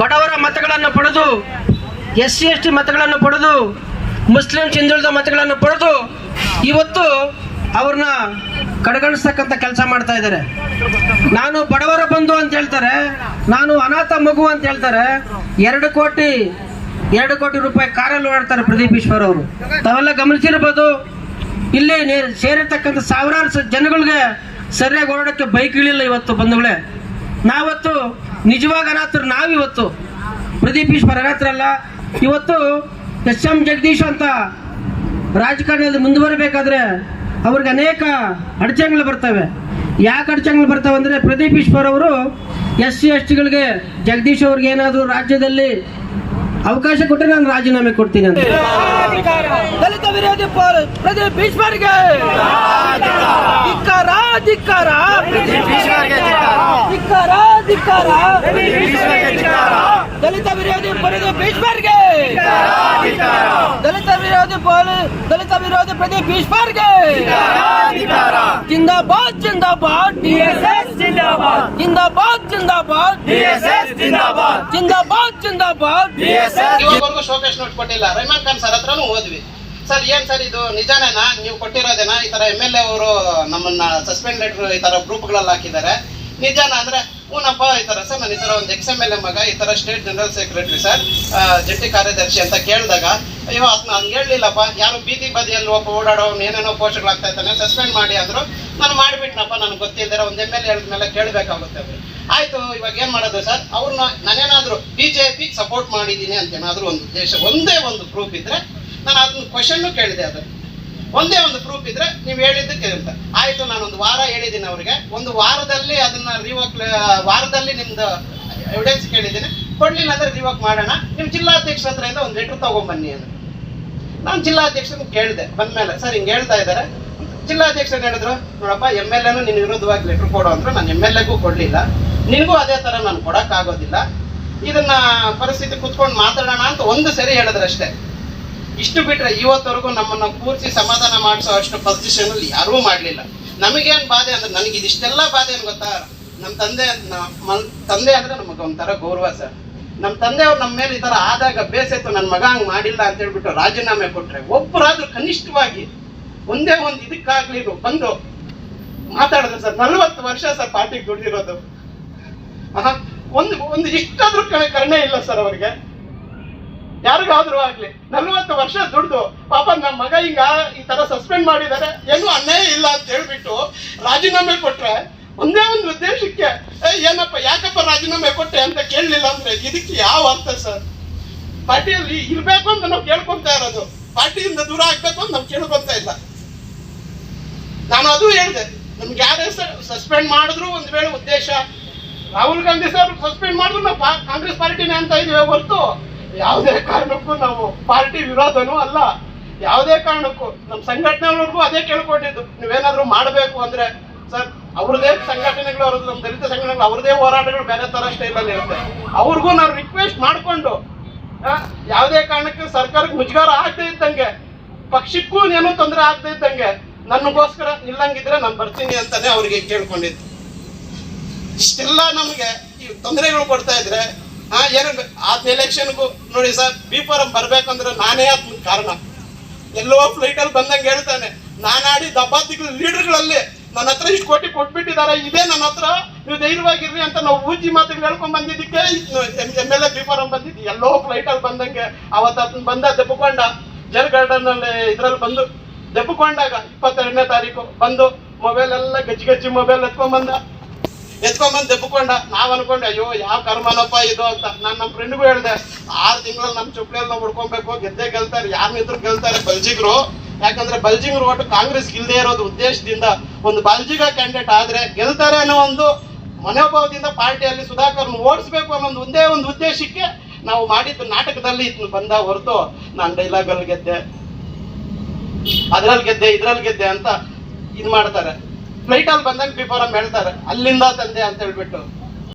ಬಡವರ ಮತಗಳನ್ನು ಪಡೆದು ಎಸ್ ಸಿ ಎಸ್ ಟಿ ಮತಗಳನ್ನು ಪಡೆದು, ಮುಸ್ಲಿಂ, ಹಿಂದುಳಿದ ಮತಗಳನ್ನು ಪಡೆದು, ಇವತ್ತು ಅವ್ರನ್ನ ಕಡೆಗಣಿಸ್ತಕ್ಕಂಥ ಕೆಲಸ ಮಾಡ್ತಾ ಇದ್ದಾರೆ. ನಾನು ಬಡವರ ಬಂಧು ಅಂತ ಹೇಳ್ತಾರೆ, ನಾನು ಅನಾಥ ಮಗು ಅಂತ ಹೇಳ್ತಾರೆ, ಎರಡು ಕೋಟಿ ಎರಡು ಕೋಟಿ ರೂಪಾಯಿ ಕಾರಲ್ಲಿ ಓಡಾಡ್ತಾರೆ ಪ್ರದೀಪ್ ಈಶ್ವರ್ ಅವರು. ತಾವೆಲ್ಲ ಗಮನಿಸಿರ್ಬೋದು, ಇಲ್ಲಿ ಸೇರಿರ್ತಕ್ಕಂಥ ಸಾವಿರಾರು ಜನಗಳಿಗೆ ಸರಿಯಾಗಿ ಓಡಾಡೋಕ್ಕೆ ಬೈಕ್ಗಳಿಲ್ಲ ಇವತ್ತು ಬಂಧುಗಳೇ. ನಾವತ್ತು ನಿಜವಾಗ ಅನಾಥರು ನಾವಿವತ್ತು ಪ್ರದೀಪ್ ಈಶ್ವರ್ ಅನಾಥರಲ್ಲ ಇವತ್ತು ಎಸ್ ಎಂ ಜಗದೀಶ್ ಅಂತ ರಾಜಕಾರಣದಲ್ಲಿ ಮುಂದುವರಿಬೇಕಾದ್ರೆ ಅವ್ರಿಗೆ ಅನೇಕ ಅಡಚಣೆಗಳು ಬರ್ತವೆ. ಯಾಕೆ ಅಡಚಣೆಗಳು ಬರ್ತವೆ ಅಂದರೆ ಪ್ರದೀಪ್ ಈಶ್ವರ್ ಅವರು ಎಸ್ ಸಿ ಎಸ್ ಟಿಗಳಿಗೆ ಜಗದೀಶ್ ಅವ್ರಿಗೆ ಏನಾದರೂ ರಾಜ್ಯದಲ್ಲಿ ಅವಕಾಶ ಕೊಟ್ಟರೆ ನಾನು ರಾಜೀನಾಮೆ ಕೊಡ್ತೀನಿ ಅಂತ. ದಲಿತ ವಿರೋಧಿ ಈಶ್ವರ್ಗೆ ಧಿಕ್ಕಾರ ಧಿಕ್ಕಾರ ಧಿಕ್ಕಾರ ಧಿಕ್ಕಾರ ದಲಿತ ವಿರೋಧಿ ಪ್ರದೀಪ್ ಈಶ್ವರ್ಗೆ ದಲಿತ ವಿರೋಧಿ ಪ್ರತಿ ಈಶ್ವರ್ಗೆ ಜಿಂದಾಬಾದ್ ಜಿಂದಾಬಾದ್ ಡಿಎಸ್ಎಸ್ ಜಿಂದಾಬಾದ್. ಜಿಂದಾಬಾದ್ ಜಿಂದಾಬಾದ್ ಡಿಎಸ್ಎಸ್ ಜಿಂದಾಬಾದ್. ಜಿಂದಾಬಾದ್ ಜಿಂದಾಬಾದ್ ಡಿಎಸ್ಎಸ್ ಇವಾಗವರೆಗೂ ಶೋಕೇಶ್ ನೋಟ್ ಕೊಟ್ಟಿಲ್ಲ ರಹಮಾನ್ ಖಾನ್ ಸರ್ ಹತ್ರನೂ ಹೋದ್ವಿ. ಸರ್ ಏನ್ ಸರ್ ಇದು? ನಿಜಾನೇನಾ? ನೀವು ಕೊಟ್ಟಿರೋದೇನಾ? ಈ ತರ ಎಂ ಎಲ್ ಎ ಅವರು ನಮ್ಮನ್ನ ಸಸ್ಪೆಂಡ್ ಲೆಟರ್ ಈ ತರ ಗ್ರೂಪ್ಗಳಲ್ಲಿ ಹಾಕಿದ್ದಾರೆ. ನಿಜಾನ ಅಂದ್ರೆ ಹೂನಪ್ಪ ಈ ತರ ಸರ್ ನಾನು ಈ ತರ ಒಂದು ಎಕ್ಸ್ ಎಂ ಎಲ್ ಎ ಮಗ ಈ ತರ ಸ್ಟೇಟ್ ಜನರಲ್ ಸೆಕ್ರೆಟರಿ ಸರ್ ಜಂಟಿ ಕಾರ್ಯದರ್ಶಿ ಅಂತ ಕೇಳಿದಾಗ ಅಯ್ಯೋ ಅದನ್ನ ಹಂಗೆ ಹೇಳಲಿಲ್ಲಪ್ಪ. ಯಾರು ಬೀದಿ ಬದಿಯಲ್ಲಿ ಒಬ್ಬ ಓಡಾಡೋ ಏನೇನೋ ಪೋಸ್ಟ್ಗಳಾಗ್ತಾ ಇದ್ದಾನೆ ಸಸ್ಪೆಂಡ್ ಮಾಡಿ ಅಂದ್ರು ನಾನು ಮಾಡಿಬಿಟ್ನಪ್ಪ, ನನಗೆ ಗೊತ್ತಿದ್ದಾರೆ ಒಂದು ಎಂ ಎಲ್ ಎ ಹೇಳಿದ್ಮೇಲೆ ಕೇಳಬೇಕಾಗುತ್ತೆ ಅವ್ರು. ಆಯ್ತು, ಇವಾಗ ಏನು ಮಾಡೋದು ಸರ್? ಅವ್ರನ್ನ ನಾನೇನಾದ್ರೂ ಬಿಜೆಪಿ ಸಪೋರ್ಟ್ ಮಾಡಿದ್ದೀನಿ ಅಂತ ಏನಾದರೂ ಒಂದು ಉದ್ದೇಶ, ಒಂದೇ ಒಂದು ಪ್ರೂಫ್ ಇದ್ರೆ ನಾನು ಅದನ್ನ ಕ್ವಶನ್ ಕೇಳಿದೆ ಅದು. ಒಂದೇ ಒಂದು ಪ್ರೂಫ್ ಇದ್ರೆ ನೀವು ಹೇಳಿದ್ದಕ್ಕೆ ಅಂತ ಆಯ್ತು ನಾನು ಒಂದು ವಾರ ಹೇಳಿದ್ದೀನಿ ಅವ್ರಿಗೆ. ಒಂದು ವಾರದಲ್ಲಿ ಅದನ್ನ ರಿವೋಕ್ ವಾರದಲ್ಲಿ ನಿಮ್ದು ಎವಿಡೆನ್ಸ್ ಕೇಳಿದ್ದೀನಿ. ಕೊಡ್ಲಿಲ್ಲ ಅಂದ್ರೆ ರಿವೋಕ್ ಮಾಡೋಣ. ನಿಮ್ಮ ಜಿಲ್ಲಾಧ್ಯಕ್ಷರ ಹತ್ರ ಒಂದು ಲೆಟರ್ ತಗೊಂಬನ್ನಿ ಅಂತ. ನಾನು ಜಿಲ್ಲಾಧ್ಯಕ್ಷನ ಕೇಳಿದೆ, ಬಂದ್ಮೇಲೆ. ಸರ್, ಹಿಂಗೆ ಹೇಳ್ತಾ ಇದ್ದಾರೆ ಜಿಲ್ಲಾಧ್ಯಕ್ಷರು ಹೇಳಿದ್ರು, ನೋಡಪ್ಪ, ಎಂ ಎಲ್ ಎನು ನಿನ್ನ ವಿರುದ್ಧವಾಗಿ ಲೆಟರ್ ಕೊಡು ಅಂದ್ರೆ ನಾನು ಎಂ ಎಲ್ ಎಗೂ ಕೊಡ್ಲಿಲ್ಲ. ನಿನಗೂ ಅದೇ ತರ ನಾನು ಕೊಡೋಕ್ಕಾಗೋದಿಲ್ಲ. ಇದನ್ನ ಪರಿಸ್ಥಿತಿ ಕುತ್ಕೊಂಡು ಮಾತಾಡೋಣ ಅಂತ ಒಂದು ಸರಿ ಹೇಳಿದ್ರಷ್ಟೇ. ಇಷ್ಟು ಬಿಟ್ರೆ ಇವತ್ತವರೆಗೂ ನಮ್ಮನ್ನ ಕೂರಿಸಿ ಸಮಾಧಾನ ಮಾಡಿಸೋ ಅಷ್ಟು ಪೊಸಿಷನ್ ಅಲ್ಲಿ ಯಾರೂ ಮಾಡಲಿಲ್ಲ. ನಮಗೇನ್ ಬಾಧೆ ಅಂದ್ರೆ ನನಗೆ ಇದಿಷ್ಟೆಲ್ಲ ಬಾಧೆ ಏನು ಗೊತ್ತಾ? ನಮ್ಮ ತಂದೆ ತಂದೆ ಅಂದ್ರೆ ನಮಗೆ ಒಂಥರ ಗೌರವ ಸರ್. ನಮ್ಮ ತಂದೆಯವ್ರು ನಮ್ಮ ಮೇಲೆ ಈ ಥರ ಆದಾಗ ಬೇಸತ್ತು ನನ್ನ ಮಗ ಹಂಗೆ ಮಾಡಿಲ್ಲ ಅಂತ ಹೇಳ್ಬಿಟ್ಟು ರಾಜೀನಾಮೆ ಕೊಟ್ಟರೆ ಒಬ್ಬರಾದ್ರೂ ಕನಿಷ್ಠವಾಗಿ ಒಂದೇ ಒಂದು ಇದಕ್ಕಾಗ್ಲಿ ಬಂದು ಮಾತಾಡಿದ್ರು ಸರ್, ನಲ್ವತ್ತು ವರ್ಷ ಸರ್ ಪಾರ್ಟಿಗೆ ದುಡ್ದಿರೋದು. ಒಂದು ಒಂದು ಇಷ್ಟಾದ್ರೂ ಕರುಣೆ ಇಲ್ಲ ಸರ್ ಅವರಿಗೆ. ಯಾರಿಗಾದ್ರೂ ಆಗ್ಲಿ, ನಲ್ವತ್ತು ವರ್ಷ ದುಡ್ದು, ಪಾಪ ನಮ್ಮ ಮಗ ಹಿಂಗ ಈ ತರ ಸಸ್ಪೆಂಡ್ ಮಾಡಿದ್ದಾರೆ ಏನು ಅನ್ಯಾಯ ಇಲ್ಲ ಅಂತ ಹೇಳ್ಬಿಟ್ಟು ರಾಜೀನಾಮೆ ಕೊಟ್ರೆ, ಒಂದೇ ಒಂದು ಉದ್ದೇಶಕ್ಕೆ ಏನಪ್ಪ ಯಾಕಪ್ಪ ರಾಜೀನಾಮೆ ಕೊಟ್ಟೆ ಅಂತ ಕೇಳಲಿಲ್ಲ ಅಂದ್ರೆ ಇದಕ್ಕೆ ಯಾವ ಅರ್ಥ ಸರ್? ಪಾರ್ಟಿಯಲ್ಲಿ ಇರ್ಬೇಕು ಅಂತ ನಾವು ಕೇಳ್ಕೊಂತ ಇರೋದು. ಪಾರ್ಟಿಯಿಂದ ದೂರ ಆಗ್ಬೇಕು ಅಂತ ನಾವು ಕೇಳ್ಕೊಂತ ಇಲ್ಲ. ನಾನು ಅದು ಹೇಳಿದೆ. ನಮ್ಗೆ ಯಾರೇ ಸರ್ ಸಸ್ಪೆಂಡ್ ಮಾಡಿದ್ರು ಒಂದ್ ವೇಳೆ ಉದ್ದೇಶ ರಾಹುಲ್ ಗಾಂಧಿ ಸರ್ ಸಸ್ಪೆಂಡ್ ಮಾಡಿದ್ರು, ನಾವು ಕಾಂಗ್ರೆಸ್ ಪಾರ್ಟಿನೇ ಅಂತ ಇದೀವಿ ಹೊರತು ಯಾವುದೇ ಕಾರಣಕ್ಕೂ ನಾವು ಪಾರ್ಟಿ ವಿರೋಧನೂ ಅಲ್ಲ. ಯಾವುದೇ ಕಾರಣಕ್ಕೂ ನಮ್ಮ ಸಂಘಟನೆವರೆಗೂ ಅದೇ ಕೇಳ್ಕೊಂಡಿದ್ದು ನೀವೇನಾದ್ರೂ ಮಾಡಬೇಕು ಅಂದ್ರೆ ಸರ್ ಅವ್ರದೇ ಸಂಘಟನೆಗಳು, ಅವ್ರದ್ದು ನಮ್ಮ ದಲಿತ ಸಂಘಟನೆಗಳು, ಅವ್ರದೇ ಹೋರಾಟಗಳು ಬೇರೆ ತರ ಸ್ಟೈಲಲ್ಲಿ ಇರುತ್ತೆ. ಅವ್ರಿಗೂ ನಾವು ರಿಕ್ವೆಸ್ಟ್ ಮಾಡಿಕೊಂಡು ಯಾವುದೇ ಕಾರಣಕ್ಕೆ ಸರ್ಕಾರಕ್ಕೆ ಮುಜುಗಾರ ಆಗದೆ ಇದ್ದಂಗೆ, ಪಕ್ಷಕ್ಕೂ ಏನೂ ತೊಂದರೆ ಆಗದೆ ಇದ್ದಂಗೆ, ನನಗೋಸ್ಕರ ನಿಲ್ಲಂಗಿದ್ರೆ ನಾನು ಬರ್ತೀನಿ ಅಂತಾನೆ ಅವ್ರಿಗೆ ಕೇಳ್ಕೊಂಡಿದ್ದು. ಇಷ್ಟೆಲ್ಲ ನಮಗೆ ಈ ತೊಂದರೆಗಳು ಕೊಡ್ತಾ ಇದ್ರೆ ಹಾ ಏನು ಆದ ಎಲೆಕ್ಷನ್ಗೂ ನೋಡಿ ಸರ್ ಬಿ ಫಾರಂ ಬರ್ಬೇಕಂದ್ರೆ ನಾನೇ ಆತ್ಮ ಕಾರಣ. ಎಲ್ಲೋ ಫ್ಲೈಟ್ ಅಲ್ಲಿ ಬಂದಂಗೆ ಹೇಳ್ತಾನೆ ನಾನಾಡಿ ದಬ್ಬಾತಿಗಳ ಲೀಡರ್ಗಳಲ್ಲಿ ನನ್ನ ಹತ್ರ ಇಷ್ಟು ಕೋಟಿ ಕೊಟ್ಬಿಟ್ಟಿದ್ದಾರೆ, ಇದೇ ನನ್ನ ಹತ್ರ. ನೀವು ಧೈರ್ಯವಾಗಿರ್ರಿ ಅಂತ ನಾವು ಊಜಿ ಮಾತುಗಳು ಹೇಳ್ಕೊಂಡ್ ಬಂದಿದ್ದಕ್ಕೆ ಎಂ ಎಲ್ ಎ ಬಿಫಾರಂ ಬಂದಿದ್ದು, ಎಲ್ಲೋ ಫ್ಲೈಟ್ ಅಲ್ಲಿ ಬಂದಂಗೆ, ಅವತ್ತು ಅದನ್ನ ಬಂದ ದೆಬ್ಬಕೊಂಡ ಜರ್ ಗಾರ್ಡನ್ ಅಲ್ಲಿ ಇದ್ರಲ್ಲಿ ಬಂದು ದೆಬ್ಬಕೊಂಡಾಗ ಇಪ್ಪತ್ತೆರಡನೇ ತಾರೀಕು ಬಂದು ಮೊಬೈಲ್ ಎಲ್ಲ ಗಜ್ಜಿ ಗಜ್ಜಿ ಮೊಬೈಲ್ ಎತ್ಕೊಂಡ್ಬಂದ ಎತ್ಕೊಂಡ್ಬಂದು ದೆಬ್ಬಕೊಂಡ ನಾವ್ ಅನ್ಕೊಂಡೆ, ಅಯ್ಯೋ, ಯಾವ ಕರ್ಮನಪ್ಪ ಇದು ಅಂತ. ನಾನು ನಮ್ಮ ಫ್ರೆಂಡ್ಗೂ ಹೇಳ್ದೆ, ಆರು ತಿಂಗಳಲ್ಲಿ ನಮ್ಮ ಚುಪ್ಳಿಯಲ್ಲಿ ನಾವು ಹುಡ್ಕೊಬೇಕು, ಗೆದ್ದೆ ಗೆಲ್ತಾರೆ ಯಾರ ನಿಂತ್ರು ಗೆಲ್ತಾರೆ, ಬಲ್ಜಿಗ್ರು. ಯಾಕಂದ್ರೆ ಬಲ್ಜಿಂಗ್ ಓಟು ಕಾಂಗ್ರೆಸ್ ಇಲ್ಲದೆ ಇರೋದು ಉದ್ದೇಶದಿಂದ ಒಂದು ಬಲ್ಜಿಗ ಕ್ಯಾಂಡಿಡೇಟ್ ಆದ್ರೆ ಗೆಲ್ತಾರೆ ಅನ್ನೋ ಒಂದು ಮನೋಭಾವದಿಂದ ಪಾರ್ಟಿಯಲ್ಲಿ ಸುಧಾಕರ್ ಓಡಿಸ್ಬೇಕು ಅನ್ನೋ ಒಂದು ಒಂದೇ ಒಂದು ಉದ್ದೇಶಕ್ಕೆ ನಾವು ಮಾಡಿದ್ದು ನಾಟಕದಲ್ಲಿ ಇದನ್ನು ಬಂದ ಹೊರತು ನಾನು ಡೈಲಾಗ್ ಅಲ್ಲಿ ಗೆದ್ದೆ. ಅದ್ರಲ್ಲಿ ಗೆದ್ದೆ, ಇದ್ರಲ್ಲಿ ಗೆದ್ದೆ ಅಂತ ಇದು ಮಾಡ್ತಾರೆ. ಫ್ಲೈಟ್ ಅಲ್ಲಿ ಬಂದಂಗೆ ಬಿಫೋರ್ ಹೇಳ್ತಾರೆ. ಅಲ್ಲಿಂದ ತಂದೆ ಅಂತ ಹೇಳ್ಬಿಟ್ಟು.